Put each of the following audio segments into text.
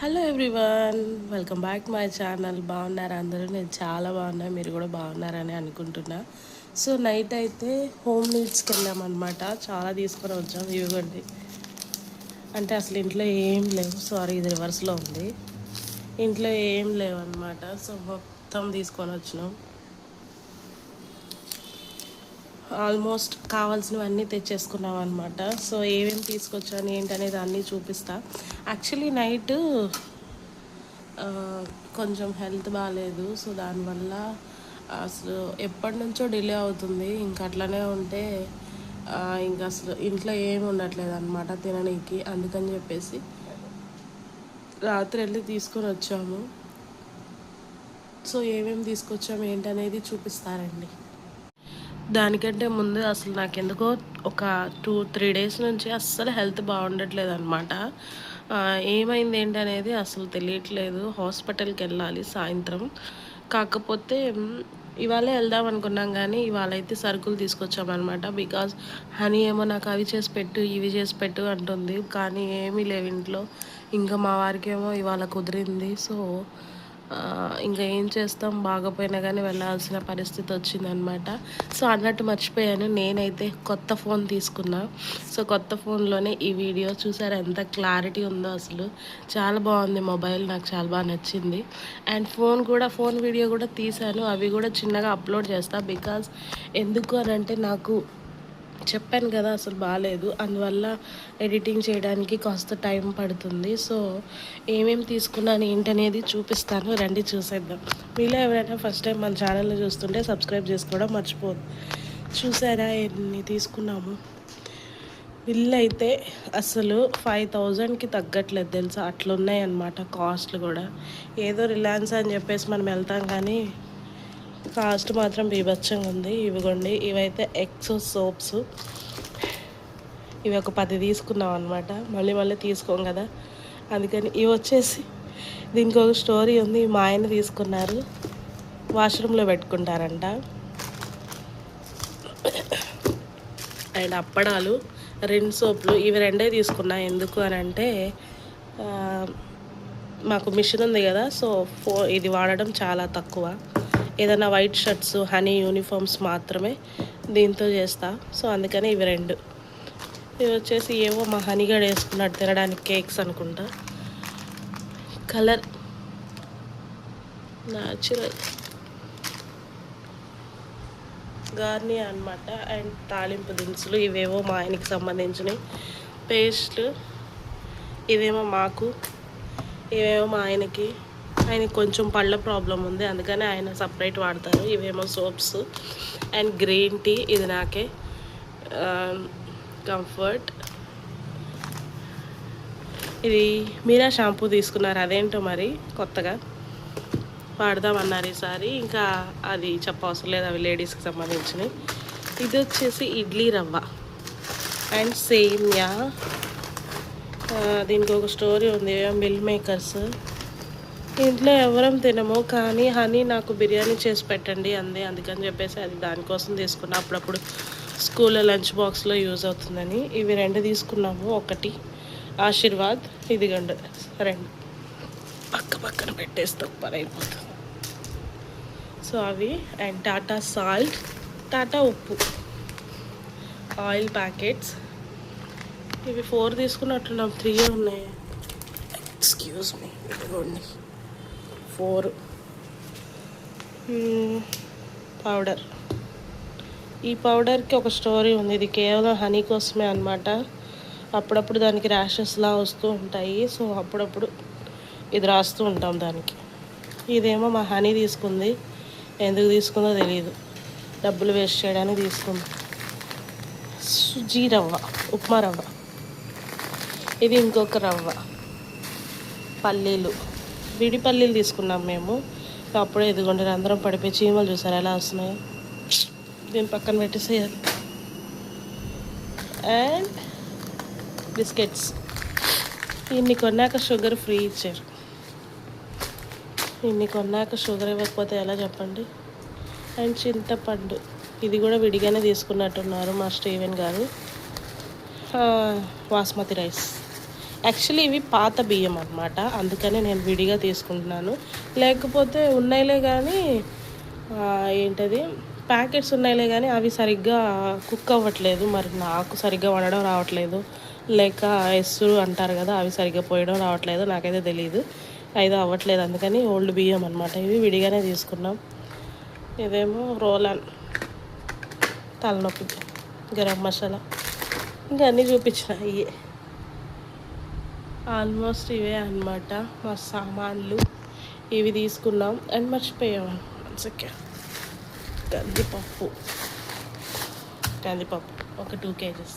Hello everyone welcome back my channel బాగున్నారు అందరూ? నేను చాలా బాగున్నా మీరు కూడా బాగున్నారని అనుకుంటున్నా. సో నైట్ అయితే హోమ్ నీడ్స్కి వెళ్ళామన్నమాట చాలా తీసుకొని వచ్చాం ఇవ్వండి. అంటే అసలు ఇంట్లో ఏం లేవు. సారీ ఇది రివర్స్లో ఉంది. ఇంట్లో ఏం లేవు సో మొత్తం తీసుకొని వచ్చినాం. ఆల్మోస్ట్ కావాల్సినవన్నీ తెచ్చేసుకున్నాం అనమాట సో ఏమేమి తీసుకొచ్చాను ఏంటనేది అన్నీ చూపిస్తా. యాక్చువల్లీ నైట్ కొంచెం హెల్త్ బాగాలేదు సో దానివల్ల అసలు ఎప్పటి నుంచో డిలే అవుతుంది. ఇంకా అట్లనే ఉంటే ఇంకా అసలు ఇంట్లో ఏమి ఉండట్లేదు అనమాట తిననీకి. అందుకని చెప్పేసి రాత్రి వెళ్ళి తీసుకొని వచ్చాము. సో ఏమేమి తీసుకొచ్చాము ఏంటనేది చూపిస్తారండి. దానికంటే ముందు అసలు నాకు ఎందుకో ఒక టూ త్రీ డేస్ నుంచి అస్సలు హెల్త్ బాగుండట్లేదు అనమాట ఏమైంది ఏంటి అనేది అసలు తెలియట్లేదు. హాస్పిటల్కి వెళ్ళాలి సాయంత్రం. కాకపోతే ఇవాళే వెళ్దాం అనుకున్నాం కానీ ఇవాళ అయితే సరుకులు తీసుకొచ్చామన్నమాట. బికాజ్ హనీ ఏమో నాకు అవి చేసి పెట్టు ఇవి చేసి పెట్టు అంటుంది. కానీ ఏమీ లేవు ఇంట్లో. ఇంకా మా వారికి ఏమో ఇవాళ కుదిరింది. సో ఇంకా ఏం చేస్తాం? బాగపోయినా కానీ వెళ్ళాల్సిన పరిస్థితి వచ్చిందనమాట సో అన్నట్టు మర్చిపోయాను. నేనైతే కొత్త ఫోన్ తీసుకున్నా. సో కొత్త ఫోన్లోనే ఈ వీడియో చూసారు? ఎంత క్లారిటీ ఉందో అసలు. చాలా బాగుంది మొబైల్. నాకు చాలా బాగా నచ్చింది. అండ్ ఫోన్ కూడా ఫోన్ వీడియో కూడా తీశాను. అవి కూడా చిన్నగా అప్లోడ్ చేస్తా. బికాజ్ ఎందుకు అని అంటే నాకు చెప్పాను కదా అసలు బాగాలేదు అందువల్ల ఎడిటింగ్ చేయడానికి కాస్త టైం పడుతుంది. సో ఏమేమి తీసుకున్నాను ఏంటనేది చూపిస్తాను. రండి చూసేద్దాం. మీలో ఎవరైనా ఫస్ట్ టైం మన ఛానల్ని చూస్తుంటే సబ్స్క్రైబ్ చేసుకోవడం మర్చిపోదు చూసారా ఎన్ని తీసుకున్నాము? బిల్ అయితే అసలు ఫైవ్ థౌజండ్కి తగ్గట్లేదు తెలుసా? అట్లున్నాయి అన్నమాట కాస్ట్లు కూడా. ఏదో రిలయన్స్ అని చెప్పేసి మనం వెళ్తాం కానీ కాస్ట్ మాత్రం బీభత్సంగా ఉంది. ఇవిగోండి ఇవైతే ఎక్సో సోప్స్. ఇవి ఒక పది తీసుకున్నాం అనమాట మళ్ళీ మళ్ళీ తీసుకోం కదా. అందుకని ఇవి వచ్చేసి దీనికి ఒక స్టోరీ ఉంది. మా ఆయన తీసుకున్నారు. వాష్రూమ్లో పెట్టుకుంటారంట. అండ్ అప్పడాలు రెండు సోపులు ఇవి రెండే తీసుకున్నా. ఎందుకు అని అంటే మాకు మిషన్ ఉంది కదా. సో ఫో ఇది వాడడం చాలా తక్కువ. ఏదైనా వైట్ షర్ట్స్ హనీ యూనిఫామ్స్ మాత్రమే దీంతో చేస్తా. సో అందుకని ఇవి రెండు. ఇవి వచ్చేసి ఏవో మా హనీగడ్ వేసుకున్నాడు తినడానికి కేక్స్ అనుకుంటా. Colour natural. గార్నీ అనమాట అండ్ తాలింపు దినుసులు ఇవేవో మా ఆయనకి సంబంధించినవి. పేస్ట్లు ఇవేమో మాకు ఇవేమో మా ఆయనకి. ఆయనకి కొంచెం పళ్ళ ప్రాబ్లం ఉంది. అందుకని ఆయన సపరేట్ వాడతారు. ఇవేమో సోప్స్ అండ్ గ్రీన్ టీ ఇది నాకే. Um, కంఫర్ట్ ఇది మీరా షాంపూ తీసుకున్నారు. అదేంటో మరి? కొత్తగా. వాడదామన్నారు ఈసారి. ఇంకా అది చెప్పవసరం లేదు. అవి లేడీస్కి సంబంధించినవి. ఇది వచ్చేసి ఇడ్లీ రవ్వ. And semiya. Uh, దీనికి ఒక స్టోరీ ఉంది. మిల్ మేకర్స్ ఇంట్లో ఎవరం తినము కానీ హనీ నాకు బిర్యానీ చేసి పెట్టండి అంది. అందుకని చెప్పేసి అది దానికోసం తీసుకున్నా. అప్పుడప్పుడు స్కూల్లో లంచ్ బాక్స్లో యూజ్ అవుతుందని. ఇవి రెండు తీసుకున్నాము. ఒకటి ఆశీర్వాద్. ఇదిగండి రెండు. పక్క పక్కన పెట్టేస్తే పరైపోతుంది అయిపోతుంది. సో అవి అండ్ టాటా సాల్ట్ టాటా ఉప్పు ఆయిల్ ప్యాకెట్స్. ఇవి ఫోర్ తీసుకున్నట్టున్నాం. త్రీ ఉన్నాయి. Excuse me. ఇదిగోండి. ఫోర్. పౌడర్. ఈ పౌడర్కి ఒక స్టోరీ ఉంది. ఇది కేవలం హనీ కోసమే అనమాట అప్పుడప్పుడు దానికి ర్యాషెస్లా వస్తూ ఉంటాయి. సో అప్పుడప్పుడు ఇది రాస్తూ ఉంటాం దానికి. ఇదేమో మా హనీ తీసుకుంది. ఎందుకు తీసుకుందో తెలియదు డబ్బులు వేస్ట్ చేయడానికి తీసుకుంది. సుజీ రవ్వ ఉప్మా రవ్వ. ఇది ఇంకొక రవ్వ. పల్లీలు. విడిపల్లీలు తీసుకున్నాం మేము. అప్పుడే ఇదిగోండి అందరం పడిపోయి చీమలు చూసారు. ఎలా వస్తున్నాయి. దీని పక్కన పెట్టేసేయాలి. అండ్ బిస్కెట్స్ ఇన్ని కొన్నాక షుగర్ ఫ్రీ ఇచ్చారు. ఇన్ని కొన్నాక షుగర్ ఇవ్వకపోతే ఎలా చెప్పండి? అండ్ చింతపండు. ఇది కూడా విడిగానే తీసుకున్నట్టున్నారు మా స్టీవెన్ గారు. బాస్మతి రైస్. యాక్చువల్లీ ఇవి పాత బియ్యం అనమాట అందుకనే నేను విడిగా తీసుకుంటున్నాను. లేకపోతే ఉన్నాయిలే కానీ ఏంటది? ప్యాకెట్స్ ఉన్నాయిలే కానీ అవి సరిగ్గా కుక్ అవ్వట్లేదు. మరి నాకు సరిగ్గా వండడం రావట్లేదు. లేక ఎస్సు అంటారు కదా అవి సరిగ్గా పోయడం రావట్లేదు. నాకైతే తెలియదు అయితే అవ్వట్లేదు. అందుకని ఓల్డ్ బియ్యం అనమాట ఇవి విడిగానే తీసుకున్నాం. ఇదేమో రోలన్. తలనొప్పి. గరం మసాలా. ఇంకా అన్నీ చూపించిన. ఇవే ఆల్మోస్ట్ ఇవే అన్నమాట. మా సామాన్లు ఇవి తీసుకున్నాం. అండ్ మర్చిపోయాం. సెకండ్ కందిపప్పు. కందిపప్పు. ఒక టూ కేజెస్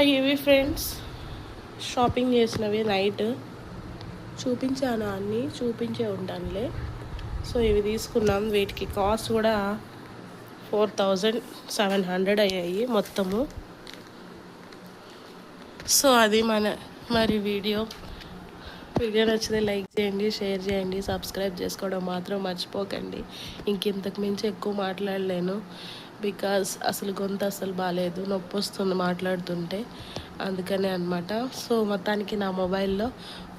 ఇవి ఫ్రెండ్స్ షాపింగ్ చేసినవి నైట్ చూపించాను అన్నీ? చూపించే ఉంటానులే. సో ఇవి తీసుకున్నాం. వీటికి కాస్ట్ కూడా ఫోర్ థౌజండ్ సెవెన్ హండ్రెడ్ అయ్యాయి మొత్తము. సో అది మన మరి వీడియో. వీడియో నచ్చితే లైక్ చేయండి షేర్ చేయండి సబ్స్క్రైబ్ చేసుకోవడం మాత్రం మర్చిపోకండి. ఇంకింతకు మించి ఎక్కువ మాట్లాడలేను. బికాస్ అసలు గొంతు అసలు బాగాలేదు నొప్పి వస్తుంది మాట్లాడుతుంటే. అందుకనే అనమాట సో మొత్తానికి నా మొబైల్లో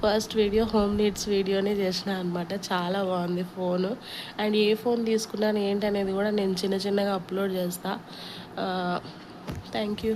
ఫస్ట్ వీడియో హోమ్ నీడ్స్ వీడియోనే చేసిన అనమాట చాలా బాగుంది ఫోను. అండ్ ఏ ఫోన్ తీసుకున్నాను ఏంటనేది కూడా నేను చిన్న చిన్నగా అప్లోడ్ చేస్తాను thank you.